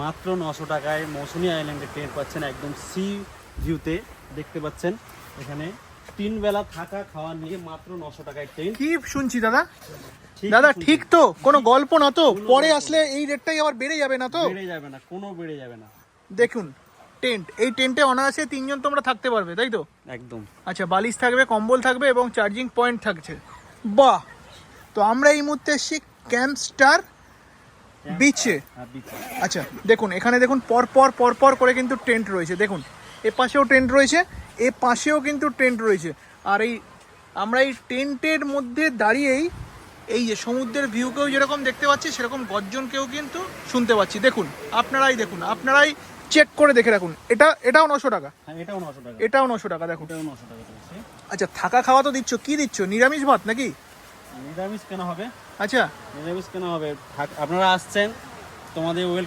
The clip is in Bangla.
মাত্র নশো টাকায় মৌসুমী আইল্যান্ডে টেন্ট পাচ্ছেন একদম সি ভিউতে। দেখতে পাচ্ছেন এখানে তিন বেলা থাকা খাওয়া নিয়ে মাত্র নশো টাকায় টেন্ট কি শুনছি দাদা? দাদা ঠিক তো কোনো গল্প না তো? পরে আসলে এই রেটটাই আবার বেড়ে যাবে না তো? বেড়ে যাবে না কোনো বেড়ে যাবে না। দেখুন টেন্ট এই টেন্টে অনায়াসে তিনজন তোমরা থাকতে পারবে তাই তো? একদম। আচ্ছা বালিশ থাকবে কম্বল থাকবে এবং চার্জিং পয়েন্ট থাকছে। বাহ! তো আমরা এই মুহূর্তে এসেছি ক্যাম্প স্টার বিচে হ্যাঁ আচ্ছা দেখুন এখানে দেখুন পর পর পর পর করে কিন্তু টেন্ট রয়েছে। দেখুন এ পাশেও টেন্ট রয়েছে এ পাশেও কিন্তু টেন্ট রয়েছে। আর এই আমরা এই টেন্টের মধ্যে দাঁড়িয়েই এই যে সমুদ্রের ভিউকেও যেরকম দেখতে পাচ্ছি সেরকম গর্জনকেও কিন্তু শুনতে পাচ্ছি। দেখুন আপনারাই দেখুন আপনারাই চেক করে দেখে রাখুন। এটা এটাও নশো টাকা। হ্যাঁ এটাও নশো টাকা। এটাও নশো টাকা দেখুন। আচ্ছা থাকা খাওয়া তো দিচ্ছ কি দিচ্ছ? নিরামিষ ভাত নাকি? নিরামিষ কেন হবে? আচ্ছা। নিরামিষ কেন হবে? আপনারা আসছেন তোমাদের ওয়েল